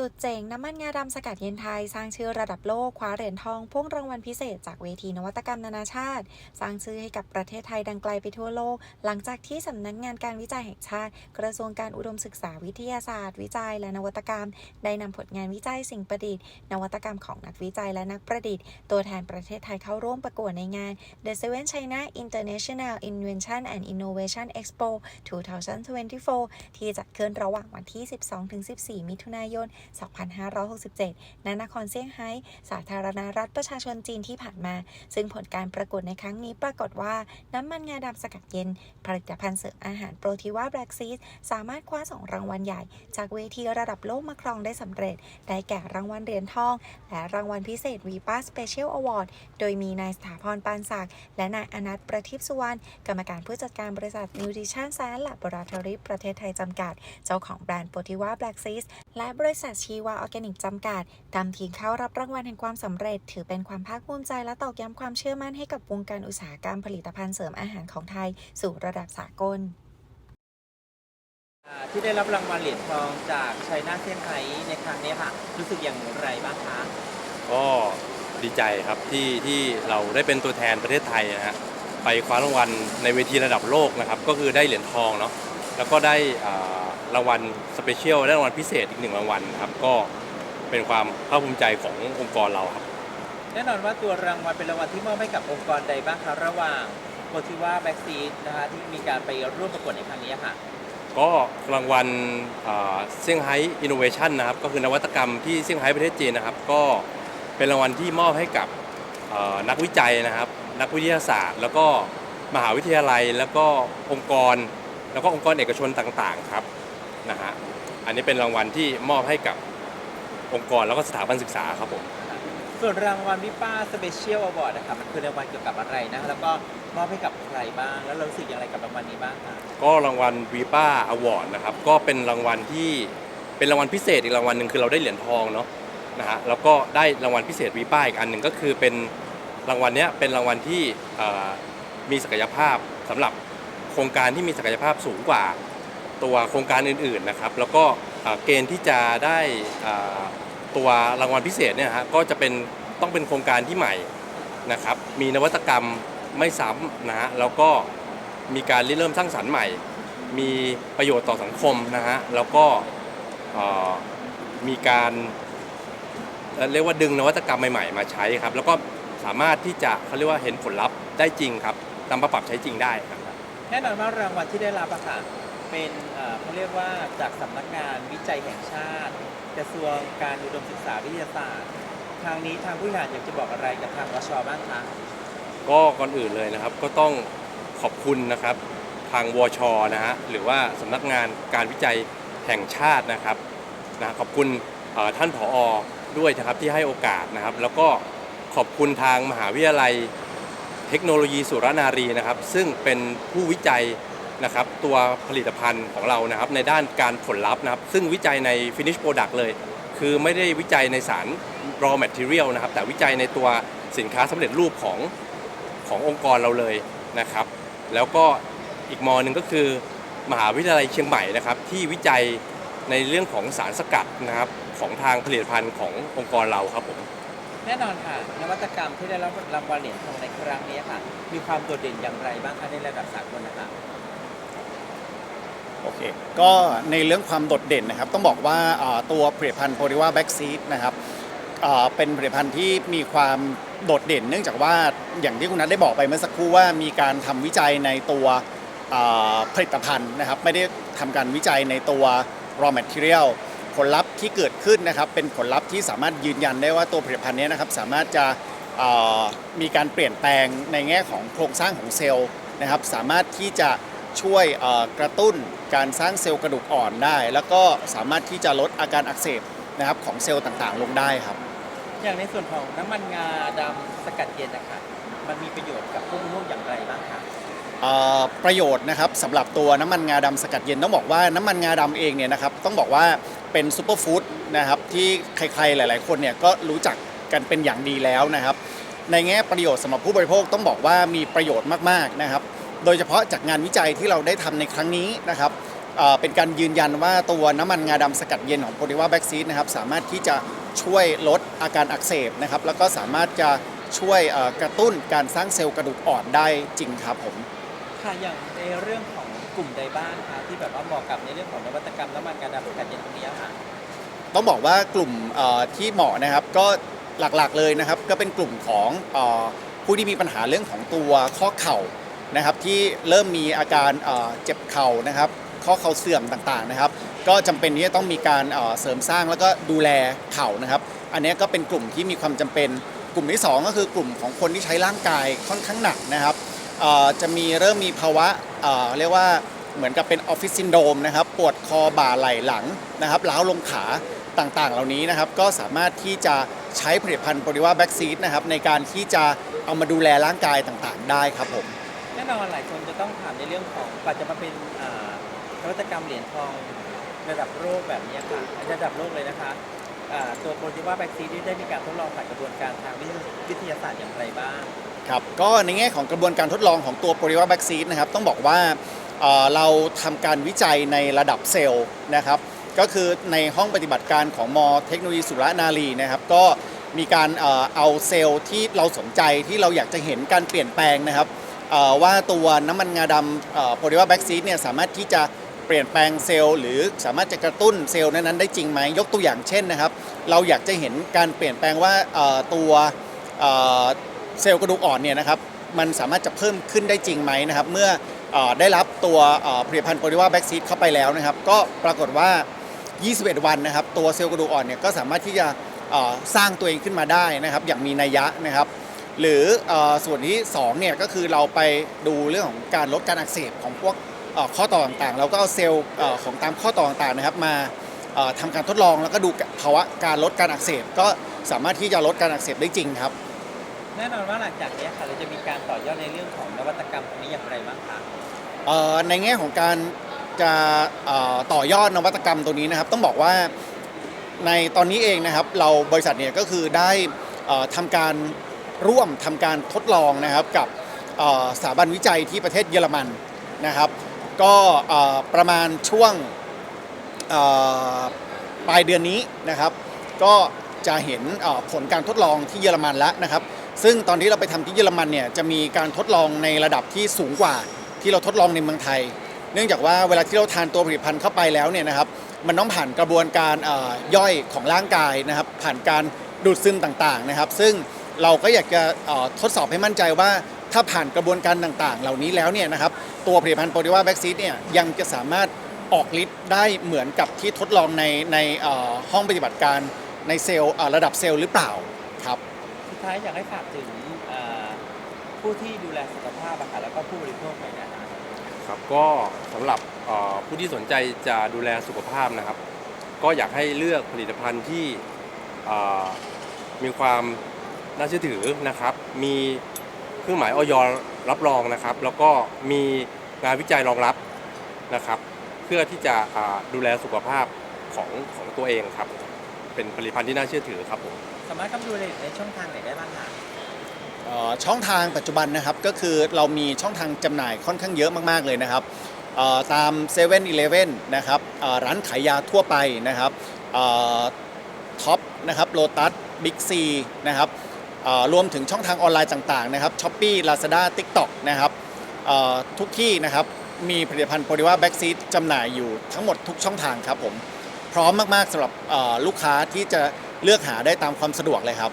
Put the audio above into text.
สุดเจ๋งน้ำมันงาดำสกัดเย็นไทย สร้างชื่อระดับโลกคว้าเหรียญทองพ่วงรางวัลพิเศษจากเวทีนวัตกรรมนานาชาติ สร้างชื่อให้กับประเทศไทยดังไกลไปทั่วโลก หลังจากที่สำนักงานการวิจัยแห่งชาติ กระทรวงการอุดมศึกษาวิทยาศาสตร์ วิจัย และนวัตกรรม ได้นำผลงานวิจัยสิ่งประดิษฐ์ นวัตกรรมของนักวิจัยและนักประดิษฐ์ ตัวแทนประเทศไทยเข้าร่วมประกวดในงาน The Seven China International Invention and Innovation Expo 2024 ที่จัดขึ้นระหว่างวันที่ 12-14 มิถุนายน2567 ณ นครเซี่ยงไฮ้ สาธารณรัฐประชาชนจีนที่ผ่านมา ซึ่งผลการประกวดในครั้งนี้ปรากฏว่าน้ำมันงาดำสกัดเย็น ผลิตภัณฑ์เสริมอาหารโปรทีว่าแบล็กซีสสามารถคว้า 2 รางวัลใหญ่ จากเวทีระดับโลกมาครองได้สำเร็จ ได้แก่รางวัลเหรียญทอง และรางวัลพิเศษวีป้าสเปเชียลอวอร์ด โดยมีนายสถาพรปานศักดิ์และนายอนัทประทิปสุวรรณกรรมการผู้จัดการบริษัท Nutrition Science Laboratory ประเทศไทยจำกัด เจ้าของแบรนด์โปรติว่าแบล็กซีสและบริษัทชีวาออร์แกนิกจำกัดนำทีมเข้ารับรางวัลแห่งความสำเร็จ ถือเป็นความภาคภูมิใจและตอกย้ำความเชื่อมั่นให้กับวงการอุตสาหกรรมผลิตภัณฑ์เสริมอาหารของไทย สู่ระดับสากลอ่าที่ได้รับรางวัลเหรียญทองจากชัยนาทเซี่ยงไฮ้ในครั้งนี้ค่ะ รู้สึกอย่างไรบ้างคะก็ดีใจครับที่ที่เราได้เป็นตัวแทนประเทศไทยนะฮะไปคว้ารางวัลในเวทีระดับโลกนะครับ ก็คือได้เหรียญทองเนาะแล้วก็ได้อ่า รางวัลสเปเชียลได้รางวัลพิเศษอีกหนึ่งรางวัลนะครับ ก็เป็นความภาคภูมิใจขององค์กรเราครับ แน่นอนว่าตัวรางวัลเป็นรางวัลที่มอบให้กับองค์กรใดบ้างคะระหว่างโ o ติว่าแบ็กซีดนะคะที่มีการไปร่วมประกวดในครั้งนี้ค่ะ ก็รางวัลเซี่ยงไฮ้อินโนเวชันนะครับ ก็คือนวัตกรรมที่เซี่ยงไฮ้ประเทศจีนนะครับ ก็เป็นรางวัลที่มอบให้กับเอ่อนักวิจัยนะครับ นักวิทยาศาสตร์ แล้วก็มหาวิทยาลัยแล้วก็องค์กร แล้วก็องค์กรเอกชนต่างๆครับ นะฮะอันนี้เป็นรางวัลที่มอบให้กับองค์กรแล้วก็สถาบันศึกษาครับผมส่วนรางวัลวิป้าสเปเชียลอวอร์ดนะคะมันคือรางวัลเกี่ยวกับอะไรนะ แล้วก็มอบให้กับใครบ้าง แล้วเรารู้สึกอย่างไรกับรางวัลนี้บ้างคะก็รางวัลวีป้าอวอร์ดนะครับ ก็เป็นรางวัลที่เป็นรางวัลพิเศษอีกรางวัลหนึ่งคือเราได้เหรียญทองเนาะนะฮะแล้วก็ได้รางวัลพิเศษวีป้าอีกอันหนึ่งก็คือเป็นรางวัลเนี้ยเป็นรางวัลที่เอ่อมีศักยภาพสำหรับโครงการที่มีศักยภาพสูงกว่า ตัวโครงการอื่นๆนะครับ แล้วก็เกณฑ์ที่จะได้ตัวรางวัลพิเศษเนี่ยฮะก็จะเป็นต้องเป็นโครงการที่ใหม่นะครับ มีนวัตกรรมไม่ซ้ำนะฮะแล้วก็มีการริเริ่มสร้างสรรค์ใหม่ มีประโยชน์ต่อสังคมนะฮะแล้วก็มีการเอ่อเรียกว่าดึงนวัตกรรมใหม่ๆ มาใช้ครับ แล้วก็สามารถที่จะเขาเรียกว่าเห็นผลลัพธ์ได้จริงครับนำมาปรับใช้จริงได้ครับแน่นอนว่ารางวัลที่ได้รับอะค่ะ เป็นเอ่อเขาเรียกว่าจากสำนักงานวิจัยแห่งชาติ กระทรวงการอุดมศึกษาวิทยาศาสตร์ ทางนี้ทางผู้บริหารอยากจะบอกอะไรกับทางวชบ้างคะก็ก่อนอื่นเลยนะครับก็ต้องขอบคุณนะครับทางวชนะฮะหรือว่าสำนักงานการวิจัยแห่งชาตินะครับนะขอบคุณเอ่อท่านผอด้วยนะครับที่ให้โอกาสนะครับ แล้วก็ขอบคุณทางมหาวิทยาลัยเทคโนโลยีสุรนารีนะครับ ซึ่งเป็นผู้วิจัย นะครับตัวผลิตภัณฑ์ของเรานะครับในด้านการผลลัพธ์นะครับซึ่งวิจัยใน finish product เลย คือไม่ได้วิจัยในสาร raw material นะครับแต่วิจัยในตัวสินค้าสำเร็จรูปของขององค์กรเราเลยนะครับ แล้วก็อีกมอหนึ่งก็คือ มหาวิทยาลัยเชียงใหม่นะครับที่วิจัยในเรื่องของสารสกัดนะครับของทางผลิตภัณฑ์ขององค์กรเราครับผมแน่นอนค่ะนวัตกรรมที่ได้รับรางวัลเหรียญทองในครั้งนี้ค่ะ มีความโดดเด่นอย่างไรบ้างคะในระดับสากล โอเค ก็ในเรื่องความโดดเด่นนะครับ ต้องบอกว่าตัวผลิตภัณฑ์โพลิว่าแบ็กซีดนะครับเป็นผลิตภัณฑ์ที่มีความโดดเด่น เนื่องจากว่าอย่างที่คุณนัทได้บอกไปเมื่อสักครู่ว่ามีการทำวิจัยในตัวผลิตภัณฑ์นะครับ ไม่ได้ทำการวิจัยในตัว raw material ผลลัพธ์ที่เกิดขึ้นนะครับเป็นผลลัพธ์ที่สามารถยืนยันได้ว่าตัวผลิตภัณฑ์นี้นะครับสามารถจะมีการเปลี่ยนแปลงในแง่ของโครงสร้างของเซลล์นะครับ สามารถที่จะ ช่วยเอ่อกระตุ้นการสร้างเซลล์กระดูกอ่อนได้ แล้วก็สามารถที่จะลดอาการอักเสบนะครับของเซลล์ต่างๆ ลงได้ครับ อย่างในส่วนของน้ำมันงาดำสกัดเย็นนะคะมันมีประโยชน์กับผู้บริโภคอย่างไรบ้างคะเอ่อประโยชน์นะครับสำหรับตัวน้ำมันงาดำสกัดเย็นต้องบอกว่าน้ำมันงาดำเองเนี่ยนะครับต้องบอกว่าเป็นซูเปอร์ฟู้ดนะครับที่ใครๆหลาย ๆ คนเนี่ยก็รู้จักกันเป็นอย่างดีแล้วนะครับ ในแง่ประโยชน์สำหรับผู้บริโภคต้องบอกว่ามีประโยชน์มากๆนะครับ โดยเฉพาะจากงานวิจัยที่เราได้ทำในครั้งนี้นะครับเอ่อเป็นการยืนยันว่าตัวน้ำมันงาดำสกัดเย็นของโ o ลิว่าแบ็กซีดนะครับสามารถที่จะช่วยลดอาการอักเสบนะครับแล้วก็สามารถจะช่วยเอ่อกระตุ้นการสร้างเซลล์กระดูกอ่อนได้จริงครับผมค่ะอย่างในเรื่องของกลุ่มใดบ้างคะที่แบบว่าเหมาะกับในเรื่องของนวัตกรรมน้ำมันกระดาษสกัดเย็นตรงนี้ค่ะต้องบอกว่ากลุ่มเอ่อที่เหมาะนะครับก็หลักๆเลยนะครับก็เป็นกลุ่มของเออผู้ที่มีปัญหาเรื่องของตัวข้อเข่า นะครับที่เริ่มมีอาการเจ็บเข่านะครับข้อเข่าเสื่อมต่างๆนะครับ ก็จำเป็นที่จะต้องมีการเสริมสร้างแล้วก็ดูแลเข่านะครับ อันนี้ก็เป็นกลุ่มที่มีความจำเป็นกลุ่มที่ 2 ก็คือกลุ่มของคนที่ใช้ร่างกายค่อนข้างหนักนะครับจะมีเริ่มมีภาวะเรียกว่าเหมือนกับเป็นออฟฟิศซินโดมนะครับปวดคอบ่าไหล่หลังนะครับล้าวลงขาต่างๆ เหล่านี้นะครับก็สามารถที่จะใช้ผลิตภัณฑ์โปรดิว่าแบ็กซีดนะครับในการที่จะเอามาดูแลร่างกายต่างๆ ได้ครับผม แน่นอนหลายคนจะต้องถามในเรื่องของกว่าจะมาเป็นอ่านวัตกรรมเหรียญทองระดับโลกแบบนี้ค่ะระดับโลกเลยนะคะอ่าตัวโปรตีว่าแบคทีเรียได้มีการทดลองผ่านกระบวนการทางวิทยาศาสตร์อย่างไรบ้าง ครับ ก็ในแง่ของกระบวนการทดลองของตัวโปร i ว a าแบ็กซีนะครับ ต้องบอกว่าเอ่อเราทำการวิจัยในระดับเซลล์นะครับ ก็คือในห้องปฏิบัติการของมเทคโนโลยีสุรนารีนะครับ ก็มีการเอ่อเอาเซลล์ที่เราสนใจที่เราอยากจะเห็นการเปลี่ยนแปลงนะครับ ว่าตัวน้ำมันงาดำโปร i วาแบ็กซีดเนี่ยสามารถที่จะเปลี่ยนแปลงเซลล์หรือสามารถจะกระตุ้นเซลล์นั้นๆได้จริงไหมยกตัวอย่างเช่นนะครับ เราอยากจะเห็นการเปลี่ยนแปลงว่าตัวเซลล์กระดูกอ่อนเนี่ยนะครับมันสามารถจะเพิ่มขึ้นได้จริงไหมนะครับเมื่ออได้รับตัวเอ่อผลิตภัณฑ์โปรดิวาแบ็กซีดเข้าไปแล้วนะครับ ก็ปรากฏว่า 21 วันนะครับ ตัวเซลล์กระดูกอ่อนเนี่ยก็สามารถที่จะสร้างตัวเองขึ้นมาได้นะครับ อย่างมีนัยยะนะครับ หรือเออส่วนที่2เนี่ยก็คือเราไปดูเรื่องของการลดการอักเสบของพวกเอ่อข้อต่อต่างๆ เราก็เอาเซลล์เอ่อของตามข้อต่อต่างๆนะครับมาเอ่อทำการทดลองแล้วก็ดูภาวะการลดการอักเสบก็สามารถที่จะลดการอักเสบได้จริงครับ แน่นอนว่าหลังจากนี้ค่ะเราจะมีการต่อยอดในเรื่องของนวัตกรรมตรงนี้อย่างไรบ้างคะเอ่อในแง่ของการจะเอ่อต่อยอดนวัตกรรมตัวนี้นะครับ ต้องบอกว่าในตอนนี้เองนะครับเราบริษัทเนี่ยก็คือได้เอ่อทำการ ร่วมทำการทดลองนะครับกับสถาบันวิจัยที่ประเทศเยอรมันนะครับ ก็ประมาณช่วงปลายเดือนนี้นะครับ ก็จะเห็นผลการทดลองที่เยอรมันแล้วนะครับ ซึ่งตอนที่เราไปทำที่เยอรมันเนี่ยจะมีการทดลองในระดับที่สูงกว่าที่เราทดลองในเมืองไทย เนื่องจากว่าเวลาที่เราทานตัวผลิตภัณฑ์เข้าไปแล้วเนี่ยนะครับ มันต้องผ่านกระบวนการย่อยของร่างกายนะครับ ผ่านการดูดซึมต่างๆนะครับ ซึ่ง เราก็อยากจะทดสอบให้มั่นใจว่าถ้าผ่านกระบวนการต่างๆ เหล่านี้แล้วเนี่ยนะครับตัวผลิตภัณฑ์โปรดิว่าแบ็กซีดเนี่ยยังจะสามารถออกฤทธิ์ได้เหมือนกับที่ทดลองในในห้องปฏิบัติการในเซลล์ระดับเซลล์หรือเปล่าครับสุดท้ายอยากให้ฝากถึงผู้ที่ดูแลสุขภาพอะค่ะแล้วก็ผู้บริโภคหน่อยนะคะครับก็สำหรับผู้ที่สนใจจะดูแลสุขภาพนะครับ ก็อยากให้เลือกผลิตภัณฑ์ที่มีความ น่าเชื่อถือนะครับ มีเครื่องหมายออยรับรองนะครับ แล้วก็มีงานวิจัยรองรับนะครับ เพื่อที่จะอ่าดูแลสุขภาพของของตัวเองครับ เป็นผลิตภัณฑ์ที่น่าเชื่อถือครับผมสามารถเข้าไปดูในในช่องทางไหนได้บ้างคะเอ่อช่องทางปัจจุบันนะครับก็คือเรามีช่องทางจำหน่ายค่อนข้างเยอะมากๆเลยนะครับเอ่อตาม7 e เ e ่ e อนะครับเอ่อร้านขายยาทั่วไปนะครับท็อปนะครับโลตัสบิ๊กซีนะครับเอ่อ รวมถึงช่องทางออนไลน์ต่างๆนะครับช้อปปี้ลาซาด้าทิกต็อกนะครับทุกที่นะครับมีผลิตภัณฑ์โปรดิว่าแบ็กซีดจำหน่ายอยู่ทั้งหมดทุกช่องทางครับผมพร้อมมากๆสำหรับลูกค้าที่จะเลือกหาได้ตามความสะดวกเลยครับ